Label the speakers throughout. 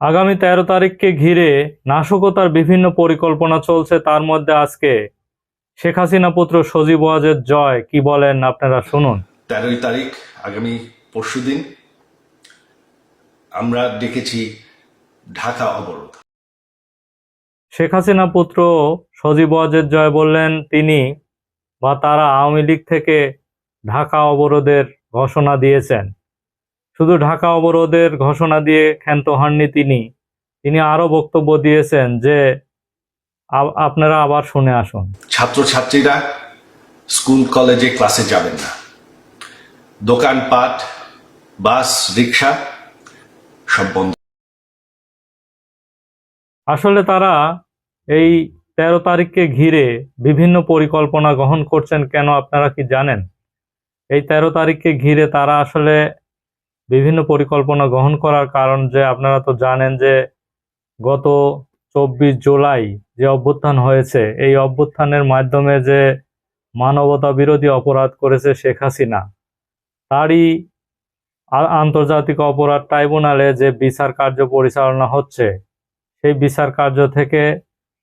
Speaker 1: আগামী তেরো তারিখকে ঘিরে নাশকতার বিভিন্ন পরিকল্পনা চলছে। তার মধ্যে আজকে শেখ হাসিনা পুত্র সজীব ওয়াজেদ জয় কি বলেন আপনারা শুনুন।
Speaker 2: তেরোই তারিখ আগামী পরশুদিন আমরা ডেকেছি ঢাকা অবরোধ।
Speaker 1: শেখ হাসিনা পুত্র সজীব ওয়াজেদ জয় বললেন তিনি বা তারা আওয়ামী লীগ থেকে ঢাকা অবরোধের ঘোষণা দিয়েছেন। শুধু ঢাকা অবরোধের ঘোষণা দিয়ে ক্ষান্ত হননি তিনি। তিনি আরও বক্তব্য দিয়েছেন যে আপনারা আবার শুনে আসুন।
Speaker 2: ছাত্রছাত্রীরা স্কুল কলেজে ক্লাসে যাবেন না। দোকানপাট বাস রিক্সা সব বন্ধ।
Speaker 1: আসলে তারা এই তেরো তারিখকে ঘিরে বিভিন্ন পরিকল্পনা গ্রহণ করছেন কেন আপনারা কি জানেন? এই তেরো তারিখকে ঘিরে তারা আসলে বিভিন্ন পরিকল্পনা গ্রহণ করার কারণ যে আপনারা তো জানেন যে গত চব্বিশ জুলাই যে অভ্যুত্থান হয়েছে, এই অভ্যুত্থানের মাধ্যমে যে মানবতা বিরোধী অপরাধ করেছে শেখ হাসিনা, তারই আন্তর্জাতিক অপরাধ ট্রাইব্যুনালে যে বিচার কার্য পরিচালনা হচ্ছে, সেই বিচার কার্য থেকে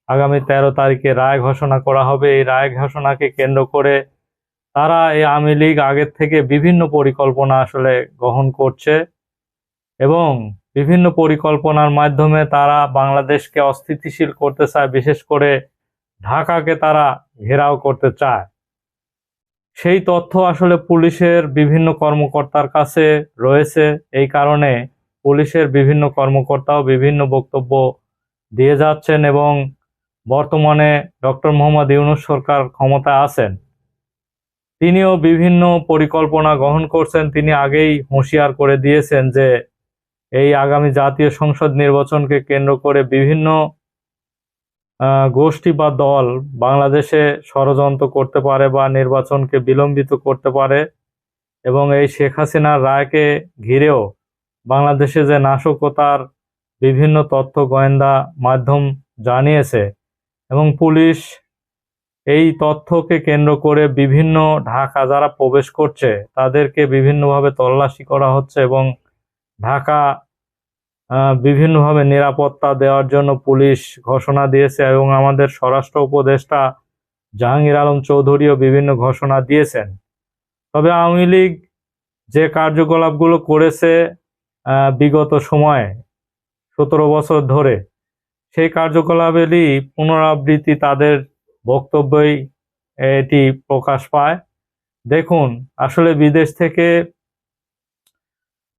Speaker 1: আগামী তেরো তারিখে রায় ঘোষণা করা হবে। এই রায় ঘোষণাকে কেন্দ্র করে তারা এই আওয়ামী লীগ আগের থেকে বিভিন্ন পরিকল্পনা আসলে গ্রহণ করছে এবং বিভিন্ন পরিকল্পনার মাধ্যমে তারা বাংলাদেশকে অস্থিতিশীল করতে চায়, বিশেষ করে ঢাকাকে তারা ঘেরাও করতে চায়। সেই তথ্য আসলে পুলিশের বিভিন্ন কর্মকর্তার কাছে রয়েছে। এই কারণে পুলিশের বিভিন্ন কর্মকর্তাও বিভিন্ন বক্তব্য দিয়ে যাচ্ছেন এবং বর্তমানে ডক্টর মোহাম্মদ ইউনুস সরকার ক্ষমতায় আছেন। তিনিও বিভিন্ন পরিকল্পনা গ্রহণ করছেন। তিনি আগেই হুঁশিয়ার করে দিয়েছেন যে, এই আগামী জাতীয় সংসদ নির্বাচনকে কেন্দ্র করে বিভিন্ন গোষ্ঠী বা দল বাংলাদেশে ষড়যন্ত্র করতে পারে বা নির্বাচনকে বিলম্বিত করতে পারে এবং এই শেখ হাসিনার রায়কে ঘিরেও বাংলাদেশে যে নাশকতার বিভিন্ন তথ্য গোয়েন্দা মাধ্যম জানিয়েছে এবং পুলিশ এই তথ্যকে কেন্দ্র করে বিভিন্ন ঢাকা যারা প্রবেশ করছে, তাদেরকে বিভিন্নভাবে তল্লাশি করা হচ্ছে এবং ঢাকা বিভিন্নভাবে নিরাপত্তা দেওয়ার জন্য পুলিশ ঘোষণা দিয়েছে এবং আমাদের স্বরাষ্ট্র উপদেষ্টা জাহাঙ্গীর আলম চৌধুরীও বিভিন্ন ঘোষণা দিয়েছেন। তবে আওয়ামী লীগ যে কার্যকলাপগুলো করেছে বিগত সময়ে, সতেরো বছর ধরে, সেই কার্যকলাপেরই পুনরাবৃত্তি তাদের বক্তব্যই এটি প্রকাশ পায়। দেখুন, আসলে বিদেশ থেকে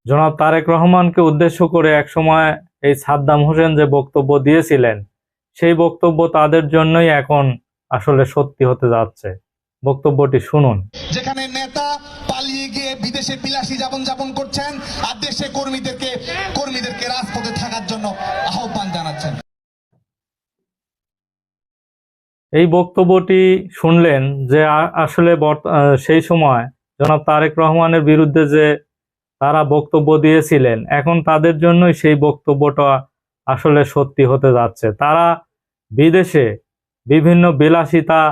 Speaker 1: জনাব তারেক রহমানকে উদ্দেশ্য করে একসময় এই সাদ্দাম হোসেন যে বক্তব্য দিয়েছিলেন, সেই বক্তব্য তাদের জন্যই এখন আসলে সত্যি হতে যাচ্ছে। বক্তব্যটি শুনুন।
Speaker 3: যেখানে নেতা পালিয়ে গিয়ে বিদেশে বিলাসী যাপন করছেন আর দেশে কর্মীদেরকে কর্মীদেরকে রাজপথে থাকার জন্য আহ্বান জানাচ্ছেন।
Speaker 1: এই বক্তব্যটি শুনলেন যে আসলে সেই সময় জনাব তারেক রহমানের বিরুদ্ধে যে তারা বক্তব্য দিয়েছিলেন, এখন তাদের জন্যই সেই বক্তব্যটা আসলে সত্যি হতে যাচ্ছে। তারা বিদেশে বিভিন্ন বিলাসিতা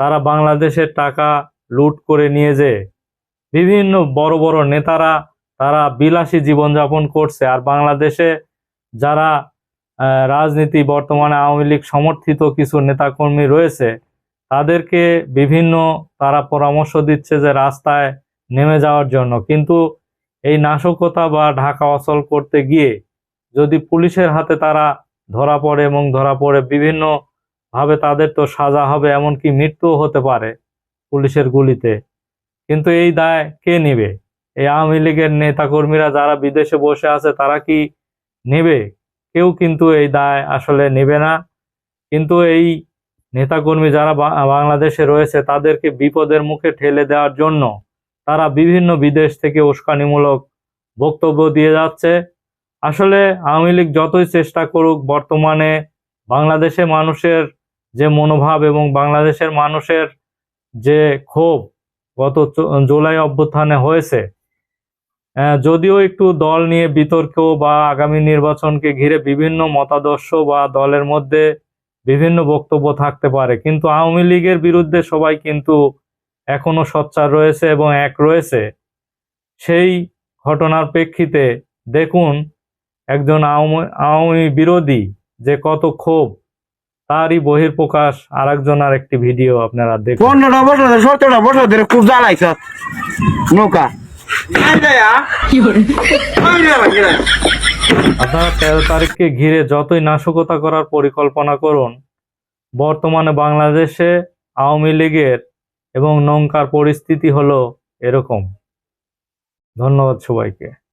Speaker 1: তারা বাংলাদেশের টাকা লুট করে নিয়ে যে বিভিন্ন বড় বড় নেতারা তারা বিলাসী জীবনযাপন করছে, আর বাংলাদেশে যারা রাজনীতি, বর্তমানে আওয়ামী লীগ সমর্থিত কিছু নেতাকর্মী রয়েছে, তাদেরকে বিভিন্ন তারা পরামর্শ দিচ্ছে যে রাস্তায় নেমে যাওয়ার জন্য। কিন্তু এই নাশকতা বা ঢাকা অচল করতে গিয়ে যদি পুলিশের হাতে তারা ধরা পড়ে এবং ধরা পড়ে বিভিন্ন ভাবে তাদের তো সাজা হবে, এমনকি মৃত্যুও হতে পারে পুলিশের গুলিতে। কিন্তু এই দায় কে নেবে? এই আওয়ামী লীগের নেতাকর্মীরা যারা বিদেশে বসে আছে, তারা কি নেবে? কেউ কিন্তু এই দায় আসলে নেবে না। কিন্তু এই নেতাকর্মী যারা বাংলাদেশে রয়েছে, তাদেরকে বিপদের মুখে ঠেলে দেওয়ার জন্য তারা বিভিন্ন বিদেশ থেকে উস্কানিমূলক বক্তব্য দিয়ে যাচ্ছে। আসলে আওয়ামী লীগ যতই চেষ্টা করুক, বর্তমানে বাংলাদেশে মানুষের যে মনোভাব এবং বাংলাদেশের মানুষের যে ক্ষোভ গত জুলাই অভ্যুত্থানে হয়েছে যদিও একটু দল নিয়ে বিতর্ক বা আগামী নির্বাচনকে ঘিরে বিভিন্ন মতাদর্শ বা দলের মধ্যে বিভিন্ন বক্তব্য থাকতে পারে, কিন্তু আওয়ামী লীগের বিরুদ্ধে সবাই কিন্তু এখনও সোচ্চার রয়েছে এবং এক রয়েছে। সেই ঘটনার প্রেক্ষিতে দেখুন, একজন আওয়ামী বিরোধী যে কত ক্ষোভ, তারই বহির্প্রকাশ আর একজন আর একটি ভিডিও আপনারা দেখুন।
Speaker 4: খুব জ্বালাইছ নৌকা।
Speaker 1: আপনারা তেরো তারিখকে ঘিরে যতই নাশকতা করার পরিকল্পনা করুন বর্তমানে বাংলাদেশে আওয়ামী লীগের এবং নৌকার পরিস্থিতি হলো এরকম। ধন্যবাদ সবাইকে।